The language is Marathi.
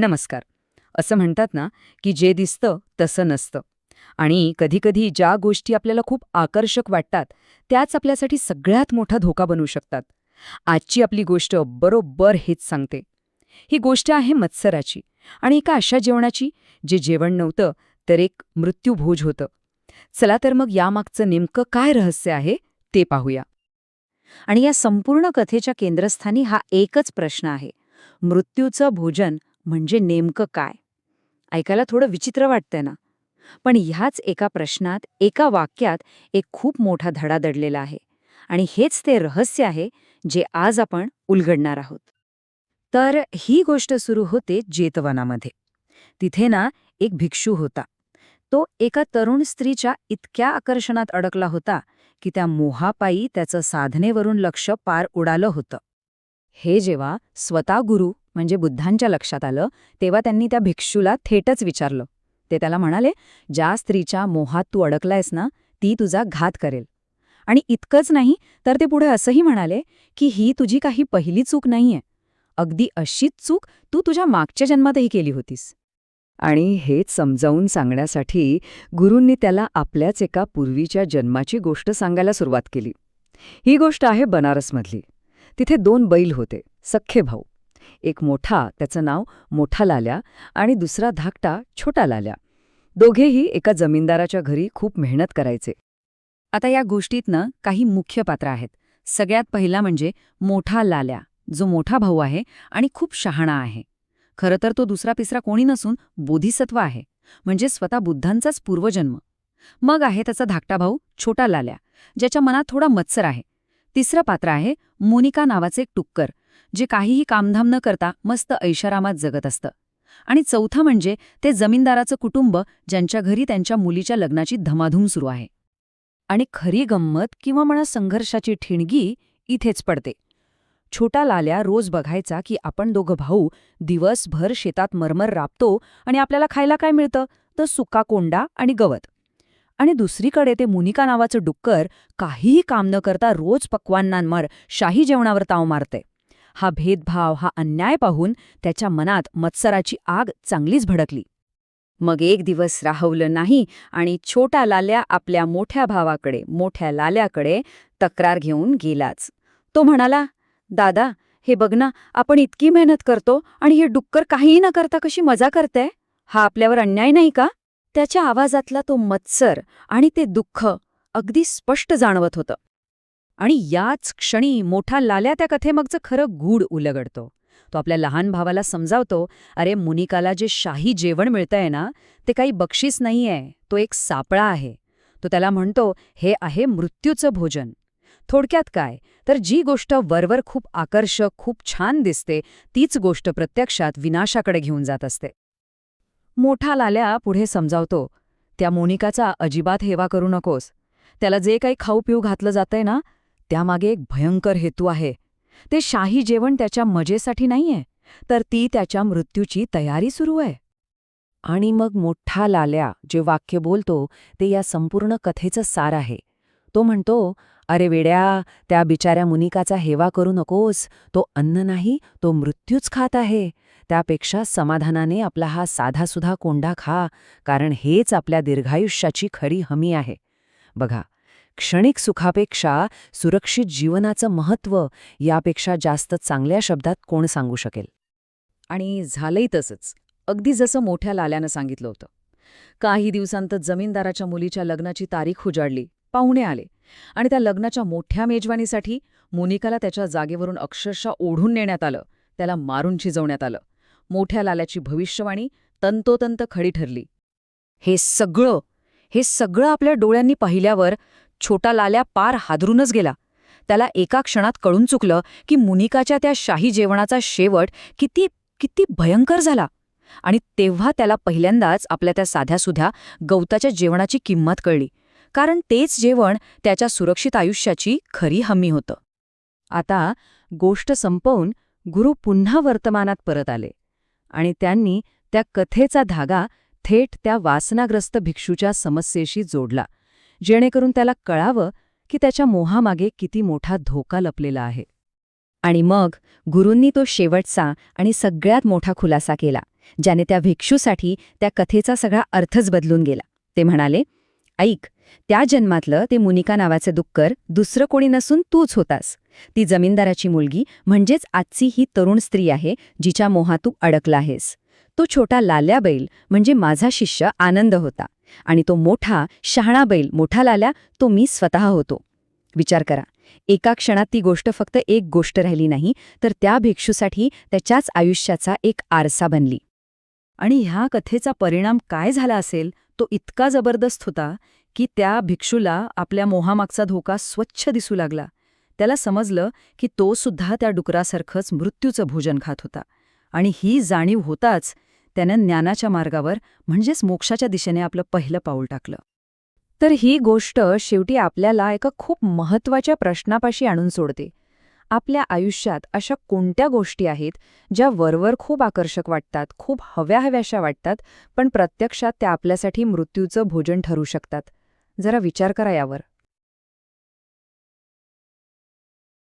नमस्कार. असं म्हणतात ना की जे दिसतं तसं नसतं. आणि कधीकधी ज्या गोष्टी आपल्याला खूप आकर्षक वाटतात त्याच आपल्यासाठी सगळ्यात मोठा धोका बनू शकतात. आजची आपली गोष्ट बरोबर हेच सांगते. ही गोष्ट आहे मत्सराची आणि एका अशा जेवणाची जे जेवण नव्हतं तर एक मृत्यूभोज होतं. चला तर मग यामागचं नेमकं काय रहस्य आहे ते पाहूया. आणि या संपूर्ण कथेच्या केंद्रस्थानी हा एकच प्रश्न आहे. मृत्यूचं भोजन म्हणजे नेमकं काय? ऐकायला थोडं विचित्र वाटतंय ना. पण ह्याच एका प्रश्नात एका वाक्यात एक खूप मोठा धडा दडलेला आहे. आणि हेच ते रहस्य आहे जे आज आपण उलगडणार आहोत. तर ही गोष्ट सुरू होते जेतवनामध्ये. तिथे ना एक भिक्षू होता. तो एका तरुण स्त्रीच्या इतक्या आकर्षणात अडकला होता की त्या मोहापायी त्याचं साधनेवरून लक्ष पार उडालं होतं. हे जेव्हा स्वतः गुरु म्हणजे बुद्धांच्या लक्षात आलं तेव्हा त्यांनी त्या भिक्षूला थेटच विचारलं. ते त्याला म्हणाले ज्या स्त्रीच्या मोहात तू अडकलायस ना ती तुझा घात करेल. आणि इतकंच नाही तर ते पुढे असंही म्हणाले की ही तुझी काही पहिली चूक नाहीये. अगदी अशीच चूक तू तुझ्या मागच्या जन्मातही केली होतीस. आणि हेच समजावून सांगण्यासाठी गुरूंनी त्याला आपल्याच एका पूर्वीच्या जन्माची गोष्ट सांगायला सुरुवात केली. ही गोष्ट आहे बनारसमधली. तिथे दोन बैल होते सख्खे भाऊ. एक मोठा त्याचं नाव मोठा लाल्या आणि दुसरा धाकटा छोटा लाल्या. दोघेही एका जमीनदाराच्या घरी खूप मेहनत करायचे. आता या गोष्टीतनं काही मुख्य पात्र आहेत. सगळ्यात पहिला म्हणजे मोठा लाल्या जो मोठा भाऊ आहे आणि खूप शहाणा आहे. खरं तर तो दुसरा पिसरा कोणी नसून बोधिसत्व आहे म्हणजे स्वतः बुद्धांचाच पूर्वजन्म. मग आहे त्याचा धाकटा भाऊ छोटा लाल्या ज्याच्या मनात थोडा मत्सर आहे. तिसरं पात्र आहे मोनिका नावाचे एक टुक्कर जे काहीही कामधाम न करता मस्त ऐशारामात जगत असतं. आणि चौथं म्हणजे ते जमीनदाराचं कुटुंब ज्यांच्या घरी त्यांच्या मुलीच्या लग्नाची धमाधूम सुरू आहे. आणि खरी गंमत किंवा म्हणा संघर्षाची ठिणगी इथेच पडते. छोटा लाल्या रोज बघायचा की आपण दोघं भाऊ दिवसभर शेतात मरमर राबतो आणि आपल्याला खायला काय मिळतं? तर सुका कोंडा आणि गवत. आणि दुसरीकडे ते मुनिका नावाचं डुक्कर काहीही काम न करता रोज पक्वांनांवर शाही जेवणावर ताव मारते. हा भेदभाव हा अन्याय पाहून त्याच्या मनात मत्सराची आग चांगलीच भडकली. मग एक दिवस राहवलं नाही आणि छोटा लाल्या आपल्या मोठ्या भावाकडे मोठ्या लाल्याकडे तक्रार घेऊन गेलाच. तो म्हणाला दादा हे बघ ना आपण इतकी मेहनत करतो आणि हे डुक्कर काहीही न करता कशी मजा करते हा आपल्यावर अन्याय नाही का? त्याच्या आवाजातला तो मत्सर आणि ते दुःख अगदी स्पष्ट जाणवत होतं. आणि याच क्षणी मोठा लाल्या त्या कथेमागचं खरं गूढ उलगडतो. तो आपल्या लहान भावाला समजावतो अरे मुनिकाला जे शाही जेवण मिळतंय ना ते काही बक्षीस नाहीये तो एक सापळा आहे. तो त्याला म्हणतो हे आहे मृत्यूचं भोजन. थोडक्यात काय? तर जी गोष्ट वरवर खूप आकर्षक खूप छान दिसते तीच गोष्ट प्रत्यक्षात विनाशाकडे घेऊन जात असते. मोठा लाल्या पुढे समजावतो त्या मोनिकाचा अजिबात हेवा करू नकोस. त्याला जे काही खाऊ पिऊ घातलं जातंय ना त्यामागे एक भयंकर हेतू आहे. ते शाही जेवण त्याच्या मजेसाठी नाहीये तर ती त्याच्या मृत्यूची तयारी सुरू आहे. आणि मग मोठा लाल्या जे वाक्य बोलतो ते या संपूर्ण कथेचं सार आहे. तो म्हणतो अरे वेड्या त्या बिचाऱ्या मुनिकाचा हेवा करू नकोस. तो अन्न नाही तो मृत्यूच खात आहे. त्यापेक्षा समाधानाने आपला हा साधासुधा कोंडा खा कारण हेच आपल्या दीर्घायुष्याची खरी हमी आहे. बघा क्षणिक सुखापेक्षा सुरक्षित जीवनाचं महत्त्व यापेक्षा जास्त चांगल्या शब्दात कोण सांगू शकेल? आणि झालंही तसंच. अगदी जसं मोठ्या लाल्यानं सांगितलं होतं. काही दिवसांत जमीनदाराच्या मुलीच्या लग्नाची तारीख उजाडली पाहुणे आले. आणि त्या लग्नाच्या मोठ्या मेजवानीसाठी मोनिकाला त्याच्या जागेवरून अक्षरशः ओढून नेण्यात आलं. त्याला मारून शिजवण्यात आलं. मोठ्या लाल्याची भविष्यवाणी तंतोतंत खडी ठरली. हे सगळं हे सगळं आपल्या डोळ्यांनी पाहिल्यावर छोटा लाल्या पार हादरूनच गेला. त्याला एका क्षणात कळून चुकलं की मुनिकाच्या त्या शाही जेवणाचा शेवट किती किती भयंकर झाला. आणि तेव्हा त्याला पहिल्यांदाच आपल्या त्या साध्यासुध्या गवताच्या जेवणाची किंमत कळली. कारण तेच जेवण त्याच्या सुरक्षित आयुष्याची खरी हमी होतं. आता गोष्ट संपवून गुरु पुन्हा वर्तमानात परत आले. आणि त्यांनी त्या कथेचा धागा थेट त्या वासनाग्रस्त भिक्षूच्या समस्येशी जोडला. जेणेकरून त्याला कळावं की त्याच्या मोहामागे किती मोठा धोका लपलेला आहे. आणि मग गुरूंनी तो शेवटचा आणि सगळ्यात मोठा खुलासा केला ज्याने त्या भिक्षूसाठी त्या कथेचा सगळा अर्थच बदलून गेला. ते म्हणाले ऐक त्या जन्मातलं ते मुनिका नावाचे दुक्कर दुसरं कोणी नसून तूच होतास. ती जमीनदाराची मुलगी म्हणजेच आजची ही तरुण स्त्री आहे जिच्या मोहात तू अडकला आहेस. तो छोटा लाल्या बैल म्हणजे माझा शिष्य आनंद होता. आणि तो मोठा शहाणा बैल मोठा लाल्या तो मी स्वतः होतो. विचार करा एका क्षणात ती गोष्ट फक्त एक गोष्ट राहिली नाही तर त्या भिक्षूसाठी त्याच्याच आयुष्याचा एक आरसा बनली. आणि ह्या कथेचा परिणाम काय झाला असेल तो इतका जबरदस्त होता की त्या भिक्षूला आपल्या मोहामागचा धोका स्वच्छ दिसू लागला. त्याला समजलं की तो सुद्धा त्या डुकरासारखंच मृत्यूचं भोजन खात होता. आणि ही जाणीव होताच त्यानं ज्ञानाच्या मार्गावर म्हणजेच मोक्षाच्या दिशेने आपलं पहिलं पाऊल टाकलं. तर ही गोष्ट शेवटी आपल्याला एका खूप महत्त्वाच्या प्रश्नापाशी आणून सोडते. आपल्या आयुष्यात अशा कोणत्या गोष्टी आहेत ज्या वरवर खूप आकर्षक वाटतात खूप हव्या हव्याशा वाटतात पण प्रत्यक्षात त्या आपल्यासाठी मृत्यूचं भोजन ठरू शकतात? जरा विचार करा यावर.